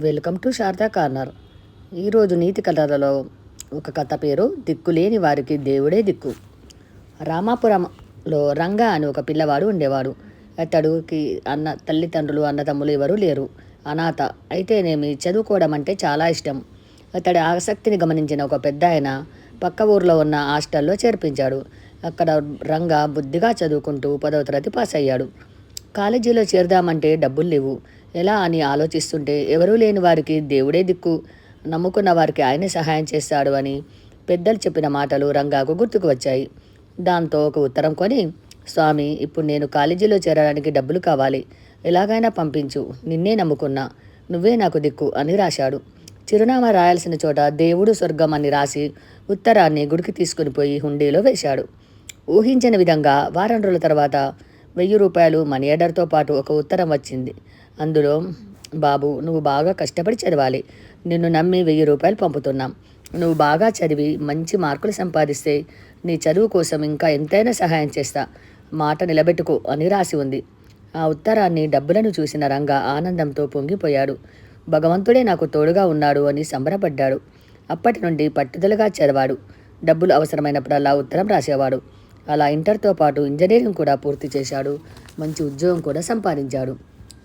Welcome to Sharada corner. ఈరోజు నీతి కథలలో ఒక కథ పేరు దిక్కులేని వారికి దేవుడే దిక్కు. రామాపురంలో రంగా అని ఒక పిల్లవాడు ఉండేవాడు. అతడుకి అన్న తల్లిదండ్రులు అన్నదమ్ములు ఎవరూ లేరు. అనాథ. అయితేనేమి చదువుకోవడం అంటే చాలా ఇష్టం. అతడి ఆసక్తిని గమనించిన ఒక పెద్ద ఆయన పక్క ఊర్లో ఉన్న హాస్టల్లో చేర్పించాడు. అక్కడ రంగా బుద్ధిగా చదువుకుంటూ పదవ తరగతి పాస్ అయ్యాడు కాలేజీలో చేరదామంటే డబ్బులు లేవు. ఎలా అని ఆలోచిస్తుంటే ఎవరూ లేని వారికి దేవుడే దిక్కు. నమ్ముకున్న వారికి ఆయనే సహాయం చేస్తాడు అని పెద్దలు చెప్పిన మాటలు రంగాకు గుర్తుకు వచ్చాయి. దాంతో ఒక ఉత్తరం కొని స్వామి ఇప్పుడు నేను కాలేజీలో చేరడానికి డబ్బులు కావాలి. ఎలాగైనా పంపించు. నిన్నే నమ్ముకున్నా. నువ్వే నాకు దిక్కు అని రాశాడు. చిరునామా రాయాల్సిన చోట దేవుడు స్వర్గం అని రాసి ఉత్తరాన్ని గుడికి తీసుకుని పోయి హుండీలో వేశాడు. ఊహించిన విధంగా వారం రోజుల తర్వాత వెయ్యి రూపాయలు మనీ ఆర్డర్తో పాటు ఒక ఉత్తరం వచ్చింది. అందులో బాబు నువ్వు బాగా కష్టపడి చదవాలి. నిన్ను నమ్మి వెయ్యి రూపాయలు పంపుతున్నాం. నువ్వు బాగా చదివి మంచి మార్కులు సంపాదిస్తే నీ చదువు కోసం ఇంకా ఎంతైనా సహాయం చేస్తా. మాట నిలబెట్టుకో అని రాసి ఉంది. ఆ ఉత్తరాన్ని డబ్బులను చూసిన రంగా ఆనందంతో పొంగిపోయాడు. భగవంతుడే నాకు తోడుగా ఉన్నాడు అని సంబరపడ్డాడు. అప్పటి నుండి పట్టుదలగా చదివాడు. డబ్బులు అవసరమైనప్పుడల్లా ఉత్తరం రాసేవాడు. అలా ఇంటర్తో పాటు ఇంజనీరింగ్ కూడా పూర్తి చేశాడు. మంచి ఉద్యోగం కూడా సంపాదించాడు.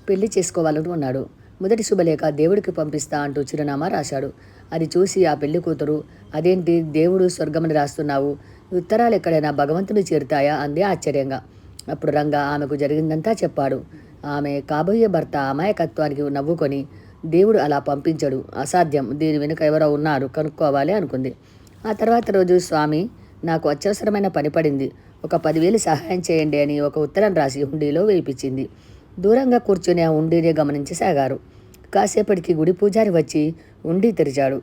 పెళ్ళి చేసుకోవాలని ఉన్నాడు మొదటి శుభలేఖ దేవుడికి పంపిస్తా అంటూ చిరునామా రాశాడు. అది చూసి ఆ పెళ్ళి కూతురు అదేంటి దేవుడు స్వర్గమని రాస్తున్నావు? ఉత్తరాలు ఎక్కడైనా భగవంతుని చేరుతాయా? అంది ఆశ్చర్యంగా. అప్పుడు రంగా ఆమెకు జరిగిందంతా చెప్పాడు. ఆమె కాబోయే భర్త అమాయకత్వానికి నవ్వుకొని దేవుడు అలా పంపించడు. అసాధ్యం. దీని వెనుక ఎవరో ఉన్నారు. కనుక్కోవాలి అనుకుంది. ఆ తర్వాత రోజు స్వామి నాకు అత్యవసరమైన పని పడింది. ఒక పదివేలు సహాయం చేయండి అని ఒక ఉత్తరం రాసి హుండీలో వేయించింది. దూరంగా కూర్చుని ఆ ఉండినే గమనించసాగారు కాసేపటికి గుడి పూజారి వచ్చి ఉండి తెరిచాడు.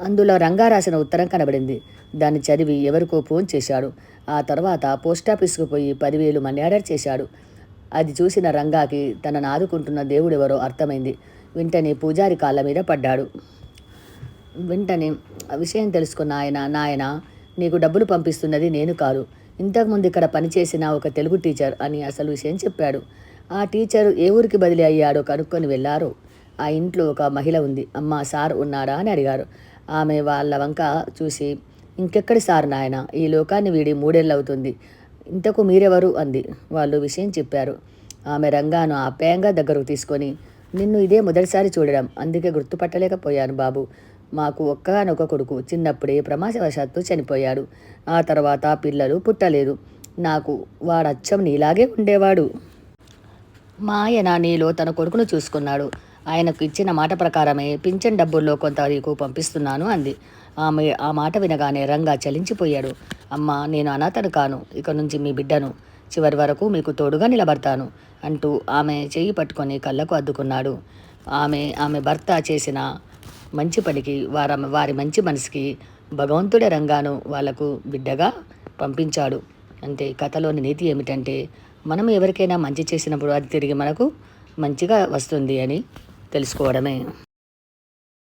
అందులో రంగా రాసిన ఉత్తరం కనబడింది. దాన్ని చదివి ఎవరికో ఫోన్ చేశాడు. ఆ తర్వాత పోస్టాఫీస్కు పోయి పదివేలు మనీ ఆర్డర్ చేశాడు. అది చూసిన రంగాకి తనను ఆదుకుంటున్న దేవుడెవరో అర్థమైంది. వెంటనే పూజారి కాళ్ళ మీద పడ్డాడు. వెంటనే విషయం తెలుసుకున్న ఆయన నాయన నీకు డబ్బులు పంపిస్తున్నది నేను కాదు. ఇంతకుముందు ఇక్కడ పనిచేసిన ఒక తెలుగు టీచర్ అని అసలు విషయం చెప్పాడు. ఆ టీచర్ ఏ ఊరికి బదిలీ అయ్యాడో కనుక్కొని వెళ్ళారు. ఆ ఇంట్లో ఒక మహిళ ఉంది. అమ్మ సార్ ఉన్నాడా అని అడిగారు. ఆమె వాళ్ళ వంక చూసి ఇంకెక్కడి సార్ నాయన? ఈ లోకాన్ని వీడి మూడేళ్ళవుతుంది. ఇంతకు మీరెవరు? అంది. వాళ్ళు విషయం చెప్పారు. ఆమె రంగాను ఆప్యాయంగా దగ్గరకు తీసుకొని నిన్ను ఇదే మొదటిసారి చూడడం. అందుకే గుర్తుపట్టలేకపోయాను బాబు. మాకు ఒక్కగానొక కొడుకు చిన్నప్పుడే ప్రమాదవశాత్తు చనిపోయాడు. ఆ తర్వాత పిల్లలు పుట్టలేదు. నాకు వాడచ్చం నీలాగే ఉండేవాడు. మా ఆయన నీలో తన కొడుకును చూసుకున్నాడు. ఆయనకు ఇచ్చిన మాట ప్రకారమే పింఛన్ డబ్బుల్లో కొంత నీకు పంపిస్తున్నాను అంది. ఆమె ఆ మాట వినగానే రంగా చలించిపోయాడు. అమ్మ నేను అనాథను కాను. ఇక నుంచి మీ బిడ్డను చివరి వరకు మీకు తోడుగా నిలబడతాను అంటూ ఆమె చేయి పట్టుకొని కళ్ళకు అద్దుకున్నాడు. ఆమె ఆమె భర్త చేసిన మంచి పనికి వార వారి మంచి మనసుకి భగవంతుడే రంగాను వాళ్ళకు బిడ్డగా పంపించాడు. అంతే కథలోని నీతి ఏమిటంటే మనం ఎవరికైనా మంచి చేసినప్పుడు అది తిరిగి మనకు మంచిగా వస్తుంది అని తెలుసుకోవడమే.